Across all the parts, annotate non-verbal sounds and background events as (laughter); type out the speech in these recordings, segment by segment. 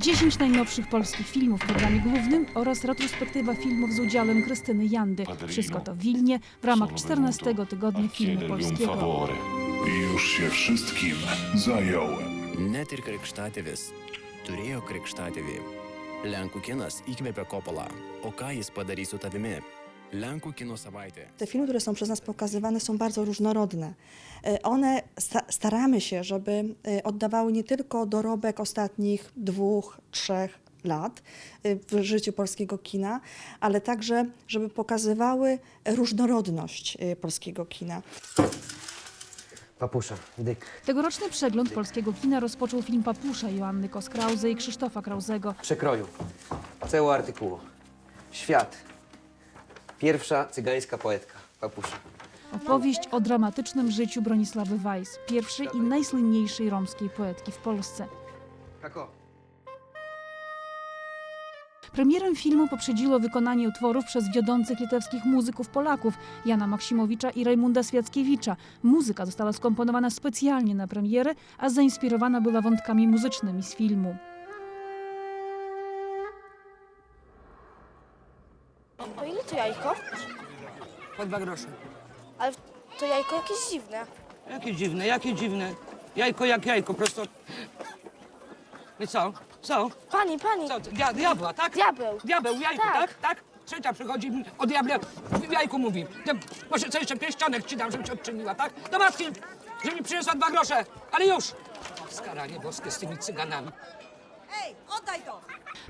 10 najnowszych polskich filmów w programie głównym oraz retrospektywa filmów z udziałem Krystyny Jandy. Wszystko to w Wilnie w ramach 14 tygodnia filmu polskiego. I już się wszystkim zająłem. Net ir krikštatėvis turėjo krikštatėvį. Lenkų kinas įkvėpė Kopolą. O ką jis padarys su tavimi? Lenkų kino savaitė. Te filmy, które są przez nas pokazywane, są bardzo różnorodne. E, one sta staramy się, żeby e, oddawały nie tylko dorobek ostatnich dwóch, trzech lat e, w życiu polskiego kina, ale także, żeby pokazywały różnorodność polskiego kina. Papusza, dyk. Tegoroczny przegląd dyk. polskiego kina rozpoczął film Papusza Joanny Koskrauzy i Krzysztofa Krauzego. Przekroju. Całe artykułu. Świat Pierwsza cygańska poetka. Papusza. Opowieść o dramatycznym życiu Bronisławy Weiss, pierwszej i najsłynniejszej romskiej poetki w Polsce. Kako? Premierę filmu poprzedziło wykonanie utworów przez wiodących litewskich muzyków Polaków Jana Maksimowicza i Rajmunda Swiackiewicza. Muzyka została skomponowana specjalnie na premierę, a zainspirowana była wątkami muzycznymi z filmu. To jajko? Po dwa grosze. Ale to jajko jakieś dziwne. Jakie dziwne, jakie dziwne. Jajko jak jajko, prosto. I co? Co? Pani, pani, Co? Dia, diabła, tak? Diabeł. Diabeł, jajko, tak? Tak. Tak? Trzecia przychodzi, o diable w jajku mówi. Ty, może co jeszcze pierścionek ci dam, żeby cię odczyniła, tak? Do matki, żeby mi przyniosła dwa grosze, ale już. Skaranie boskie z tymi cyganami.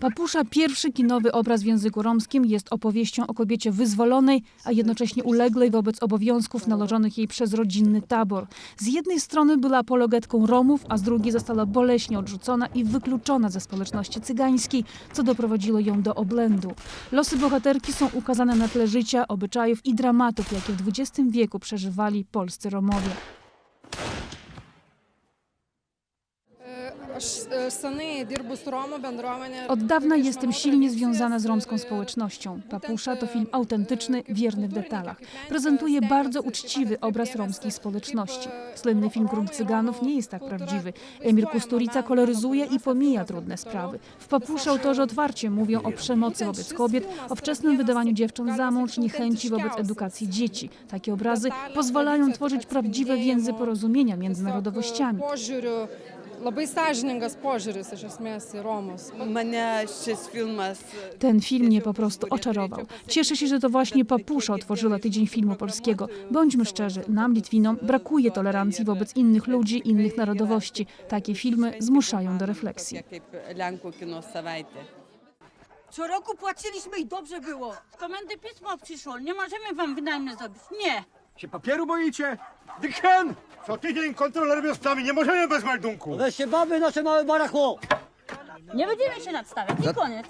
Papusza, pierwszy kinowy obraz w języku romskim, jest opowieścią o kobiecie wyzwolonej, a jednocześnie uległej wobec obowiązków nałożonych jej przez rodzinny tabor. Z jednej strony była apologetką Romów, a z drugiej została boleśnie odrzucona i wykluczona ze społeczności cygańskiej, co doprowadziło ją do obłędu. Losy bohaterki są ukazane na tle życia, obyczajów i dramatów, jakie w XX wieku przeżywali polscy Romowie. Aš e, senai dirbu su Romų bendruomenė. Od dawna jestem silnie związana z romską społecznością. Papusza to e, film autentyczny, wierny w detalach. Prezentuje bardzo uczciwy obraz romskiej społeczności. e, Słynny film Król Cyganów nie jest tak prawdziwy. Emir Kusturica koloryzuje i pomija trudne sprawy. W Papusza autorzy otwarcie mówią o przemocy wobec kobiet, o wczesnym wydawaniu dziewcząt za mąż, niechęci wobec edukacji dzieci. Takie obrazy pozwalają tworzyć prawdziwe więzy porozumienia między e, narodowościami. Labai sąžiningas požiūris iš esmės į Romus. Mane šis filmas Ten film mnie po prostu oczarował. Cieszę się, że to właśnie Papusza otworzyła Tydzień Filmu Polskiego. Bądźmy szczerzy, nam, Litwinom, brakuje tolerancji wobec innych ludzi, innych narodowości. Takie filmy zmuszają do refleksji. Tokia kaip Lenkų kino savaitė. Co roku płaciliśmy i dobrze było. Z komendy pismo przyszło. Nie możemy wam wynajmniej zrobić. Nie. Się papieru boicie? Dicken! Co tydzień kontroler wiosnami, nie możemy bez meldunku. Weźcie baby nasze małe barachło. Nie będziemy się nadstawiać i koniec.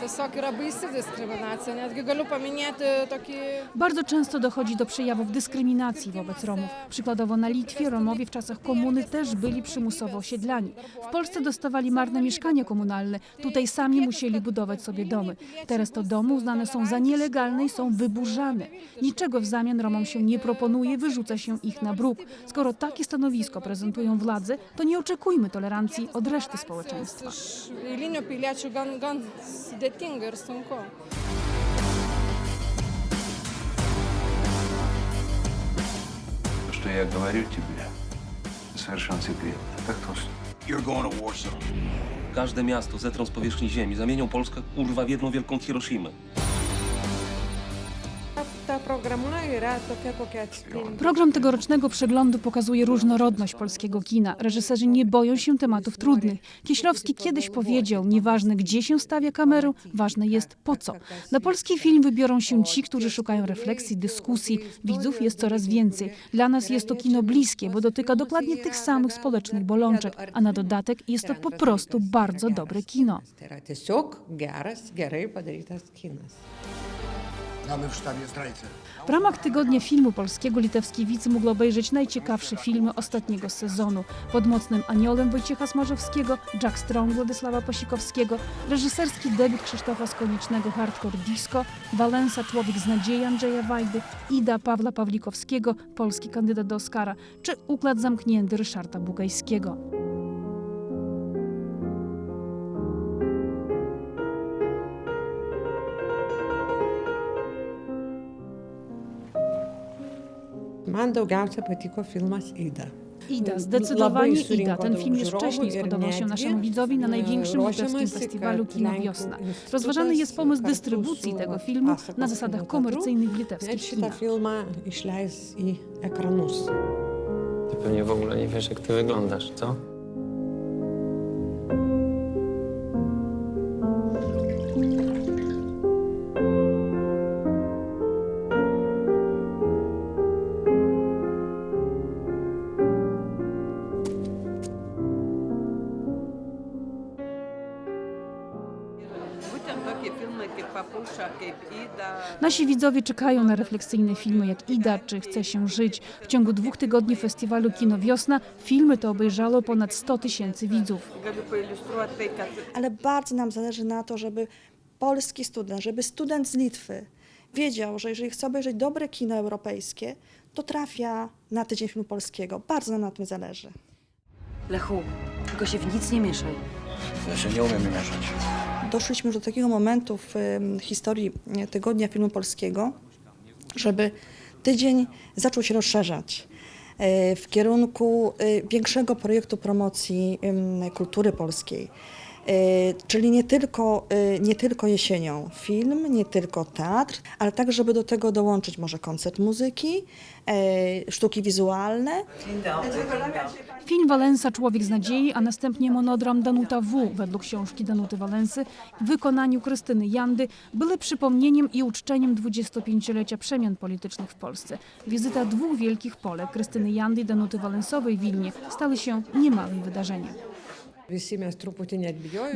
Tiesiog yra baisi diskriminacija. Netgi galiu paminėti tokį Bardzo często dochodzi do przejawów dyskryminacji wobec Romów. Przykładowo na Litwie Romowie w czasach komuny też byli przymusowo osiedlani. W Polsce dostawali marne mieszkania komunalne. Tutaj sami musieli budować sobie domy. Teraz to domy uznane są za nielegalne i są wyburzane. Niczego w zamian Romom się nie proponuje, wyrzuca się ich na bruk. Skoro takie stanowisko prezentują władze, to nie oczekujmy tolerancji od reszty społeczeństwa. iš eilinių piliečių gan, gan sudėtinga ir sunku. Что я говорю тебе, совершенно секретно. Так точно. You're going to war zone. Każde miasto zetrą z powierzchni ziemi, zamienią Polskę kurwa w jedną wielką Hiroshimę. Program tegorocznego przeglądu pokazuje różnorodność polskiego kina. Reżyserzy nie boją się tematów trudnych. Kieślowski kiedyś powiedział, nieważne gdzie się stawia kamerę, ważne jest po co. Na polski film wybiorą się ci, którzy szukają refleksji, dyskusji. Widzów jest coraz więcej. Dla nas jest to kino bliskie, bo dotyka dokładnie tych samych społecznych bolączek, a na dodatek jest to po prostu bardzo dobre kino. Mamy w sztabie zdrajcę. W ramach Tygodnia Filmu Polskiego litewski widz mógł obejrzeć najciekawsze filmy ostatniego sezonu. Pod Mocnym Aniołem Wojciecha Smarzowskiego, Jack Strong Władysława Pasikowskiego, reżyserski debiut Krzysztofa Skoniecznego Hardcore Disco, Walensa Człowiek z nadziei Andrzeja Wajdy, Ida Pawła Pawlikowskiego, polski kandydat do Oscara, czy Układ Zamknięty Ryszarda Bugajskiego. Man daugiausia patiko filmas Ida. Ida, zdecydowanie Ida. Ten film już wcześniej spodobał się naszemu widzowi na e, największym litewskim ruošiamasi, festiwalu Lenkų Wiosna. Rozważany jest pomysł dystrybucji tego filmu na zasadach komercyjnych w litewskich kinach. išleis į ekranus. Ty pewnie w ogóle nie wiesz, jak ty wyglądasz, co? Nasi widzowie czekają na refleksyjne filmy jak Ida czy Chce się żyć. W ciągu dwóch tygodni festiwalu Kino Wiosna filmy to obejrzało ponad 100 tysięcy widzów. Ale bardzo nam zależy na to, żeby polski student, żeby student z Litwy wiedział, że jeżeli chce obejrzeć dobre kino europejskie, to trafia na tydzień filmu polskiego. Bardzo nam na tym zależy. Lechu, tylko się w nic nie mieszaj. Ja się nie umiem mieszać. Doszliśmy już do takiego momentu w historii e, Tygodnia Filmu Polskiego, żeby tydzień zaczął się rozszerzać e, w kierunku e, większego projektu promocji kultury polskiej. E, Czyli nie tylko, e, nie tylko jesienią film, nie tylko teatr, ale tak, żeby do tego dołączyć może koncert muzyki, e, sztuki wizualne, Film Walensa Człowiek z nadziei, a następnie monodram Danuta W. według książki Danuty Walensy w wykonaniu Krystyny Jandy były przypomnieniem i uczczeniem 25-lecia przemian politycznych w Polsce. Wizyta dwóch wielkich Polek, Krystyny Jandy i Danuty Walensowej w Wilnie, stały się niemałym wydarzeniem.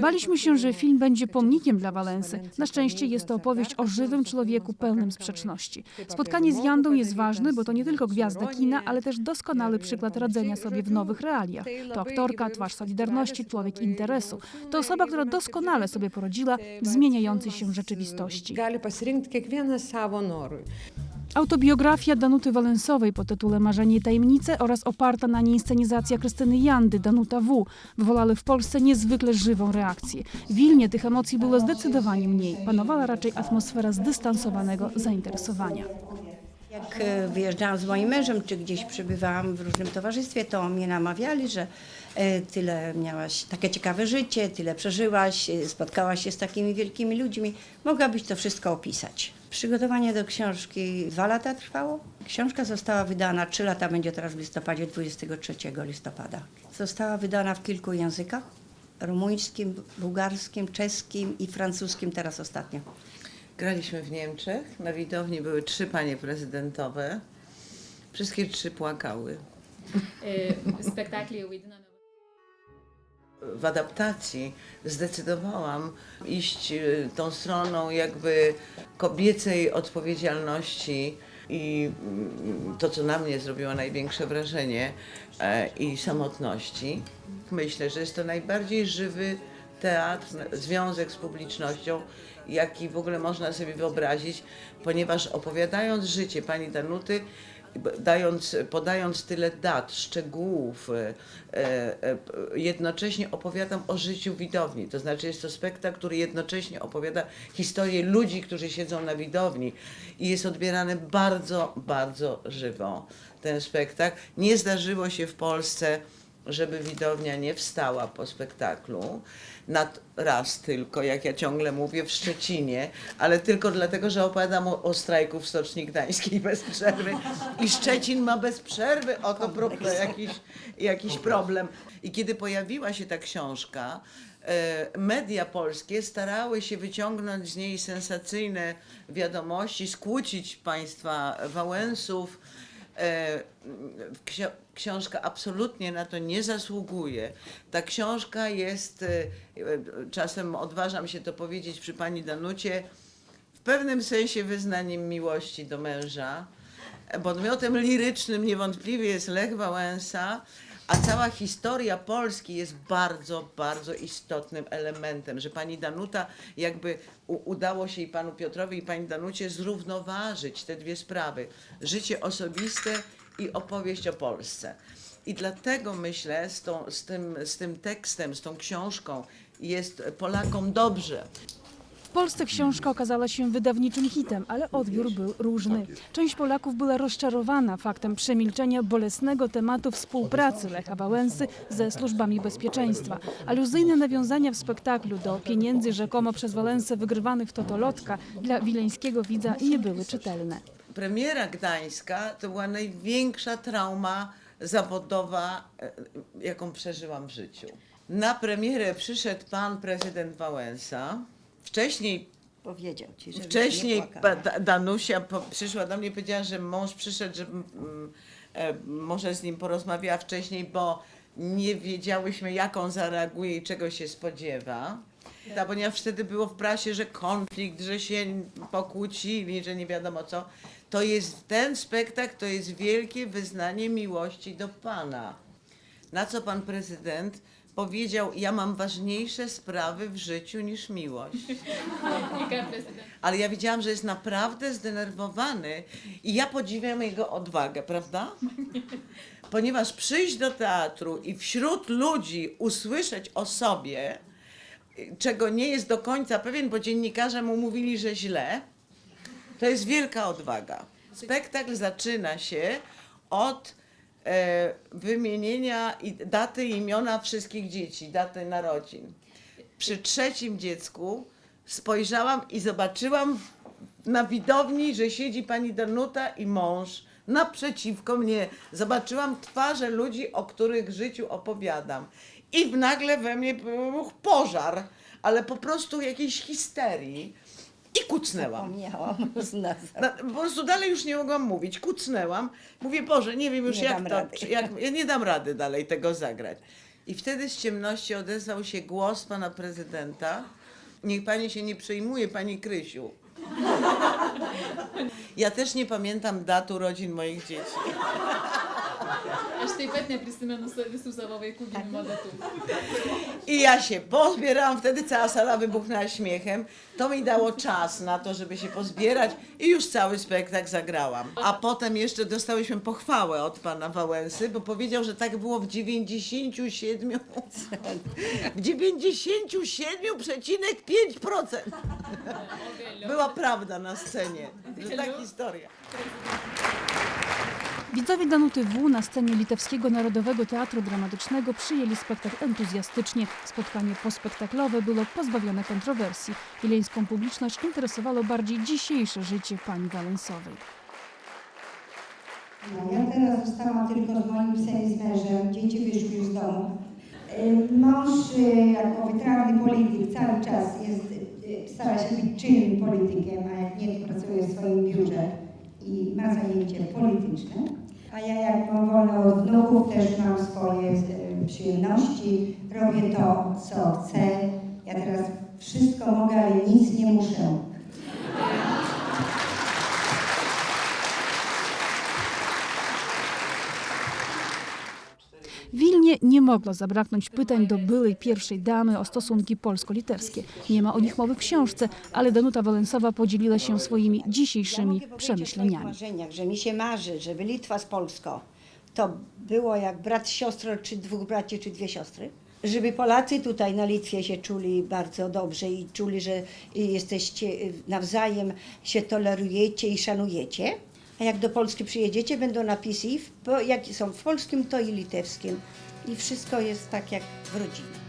Baliśmy się, że film będzie pomnikiem dla Walensy. Na szczęście jest to opowieść o żywym człowieku pełnym sprzeczności. Spotkanie z Jandą jest ważne, bo to nie tylko gwiazda kina, ale też doskonały przykład radzenia sobie w nowych realiach. To aktorka, twarz Solidarności, człowiek interesu. To osoba, która doskonale sobie poradziła w zmieniającej się rzeczywistości. Gali kiekvienas savo norui. Autobiografia Danuty Walensowej pod tytułem Marzenie i tajemnice oraz oparta na niej inscenizacja Krystyny Jandy, Danuta W. wywołały w Polsce niezwykle żywą reakcję. W Wilnie tych emocji było zdecydowanie mniej. Panowała raczej atmosfera zdystansowanego zainteresowania. Jak e, wyjeżdżałam z moim mężem, czy gdzieś przebywałam w różnym towarzystwie, to mnie namawiali, że e, tyle miałaś, takie ciekawe życie, tyle przeżyłaś, e, spotkałaś się z takimi wielkimi ludźmi, mogłabyś to wszystko opisać. Przygotowanie do książki dwa lata trwało. Książka została wydana, trzy lata będzie teraz w listopadzie, 23 listopada. Została wydana w kilku językach, rumuńskim, bułgarskim, czeskim i francuskim teraz ostatnio. Graliśmy w Niemczech. Na widowni były trzy panie prezydentowe. Wszystkie trzy płakały. Spektakli vaidiname. W adaptacji zdecydowałam iść y, tą stroną jakby kobiecej odpowiedzialności i mm, to, co na mnie zrobiło największe wrażenie e, i samotności. Myślę, że jest to najbardziej żywy teatr, związek z publicznością, jaki w ogóle można sobie wyobrazić, ponieważ opowiadając życie pani Danuty, dając, podając tyle dat, szczegółów, e, e, e, jednocześnie opowiadam o życiu widowni. To znaczy jest to spektakl, który jednocześnie opowiada historię ludzi, którzy siedzą na widowni i jest odbierany bardzo, bardzo żywo ten spektakl. Nie zdarzyło się w Polsce żeby widownia nie wstała po spektaklu. Nad raz tylko, jak ja ciągle mówię, w Szczecinie, ale tylko dlatego, że opowiadam o, o strajku w Stoczni Gdańskiej bez przerwy. I Szczecin ma bez przerwy, oto problem, jakiś, jakiś problem. I kiedy pojawiła się ta książka, e, media polskie starały się wyciągnąć z niej sensacyjne wiadomości, skłócić państwa Wałęsów, E, książka absolutnie na to nie zasługuje. Ta książka jest, e, e, czasem odważam się to powiedzieć przy pani Danucie, w pewnym sensie wyznaniem miłości do męża. Podmiotem lirycznym niewątpliwie jest Lech Wałęsa, a cała historia Polski jest bardzo, bardzo istotnym elementem, że pani Danuta jakby udało się i panu Piotrowi i pani Danucie zrównoważyć te dwie sprawy. Życie osobiste i opowieść o Polsce. I dlatego myślę z, tą, z, tym, z tym tekstem, z tą książką jest Polakom dobrze. Polsce książka okazała się wydawniczym hitem, ale odbiór był różny. Część Polaków była rozczarowana faktem przemilczenia bolesnego tematu współpracy Lecha Wałęsy ze służbami bezpieczeństwa. Aluzyjne nawiązania w spektaklu do pieniędzy rzekomo przez Wałęsę wygrywanych w Totolotka dla wileńskiego widza nie były czytelne. Premiera Gdańska to była największa trauma zawodowa, e, jaką przeżyłam w życiu. Na premierę przyszedł pan prezydent Wałęsa. Wcześniej Powiedział ci, że Wcześniej Danusia po, przyszła do mnie i powiedziała, że mąż przyszedł, że mm, e, może z nim porozmawiała wcześniej, bo nie wiedziałyśmy, jak on zareaguje i czego się spodziewa. Ta, ponieważ wtedy było w prasie, że konflikt, że się pokłócili, że nie wiadomo co. To jest ten spektakl, to jest wielkie wyznanie miłości do Pana. Na co pan prezydent powiedział: Ja mam ważniejsze sprawy w życiu niż miłość. Ale ja widziałam, że jest naprawdę zdenerwowany i ja podziwiam jego odwagę, prawda? Ponieważ przyjść do teatru i wśród ludzi usłyszeć o sobie, czego nie jest do końca pewien, bo dziennikarze mu mówili, że źle, to jest wielka odwaga. Spektakl zaczyna się od e, wymienienia i, daty imiona wszystkich dzieci, daty narodzin. Przy trzecim dziecku spojrzałam i zobaczyłam na widowni, że siedzi pani Danuta i mąż naprzeciwko mnie. Zobaczyłam twarze ludzi, o których życiu opowiadam. I nagle we mnie był pożar, ale po prostu jakiejś histerii. I kucnęłam. Zapomniałam z. Na, po prostu dalej już nie mogłam mówić. Kucnęłam. Mówię, Boże, nie wiem już Nie jak dam to, rady. czy jak, (laughs) ja nie dam rady dalej tego zagrać. I wtedy z ciemności odezwał się głos pana prezydenta. Niech pani się nie przejmuje, pani Krysiu. Ja też nie pamiętam dat urodzin moich dzieci. Aš taip pat neprisimenu sa- visų savo vaikų gimimo datų. I ja się pozbierałam, wtedy cała sala wybuchnęła śmiechem. To mi dało czas na to, żeby się pozbierać i już cały spektakl zagrałam. A potem jeszcze dostałyśmy pochwałę od pana Wałęsy, bo powiedział, że tak było w 97, w 97,5%. Była prawda na scenie, że ta historia. Widzowie Danuty W na scenie Litewskiego Narodowego Teatru Dramatycznego przyjęli spektakl entuzjastycznie. Spotkanie pospektaklowe było pozbawione kontrowersji. Wileńską publiczność interesowało bardziej dzisiejsze życie pani Wałęsowej. Ja teraz zostałam tylko z moim synem i z mężem. Dzieci wyszły już z domu. Mąż y, jako wytrawny polityk cały czas jest, y, stara się być czynnym politykiem, a jak nie, to pracuje w swoim biurze i ma zajęcie polityczne. A ja jak mam wolne od wnuków, też mam swoje y, przyjemności. Robię to, co chcę. Ja teraz wszystko mogę, ale nic nie muszę. Nie mogło zabraknąć pytań do byłej pierwszej damy o stosunki polsko-litewskie. Nie ma o nich mowy w książce, ale Danuta Wałęsowa podzieliła się swoimi dzisiejszymi swoich przemyśleniami. marzeniach, że mi się marzy, żeby Litwa z Polską to było jak brat, siostra, czy dwóch braci, czy dwie siostry. Żeby Polacy tutaj na Litwie się czuli bardzo dobrze i czuli, że jesteście nawzajem, się tolerujecie i szanujecie. A jak do Polski przyjedziecie, będą napisy, jak są w polskim, to i litewskim. I wszystko jest tak jak w rodzinie.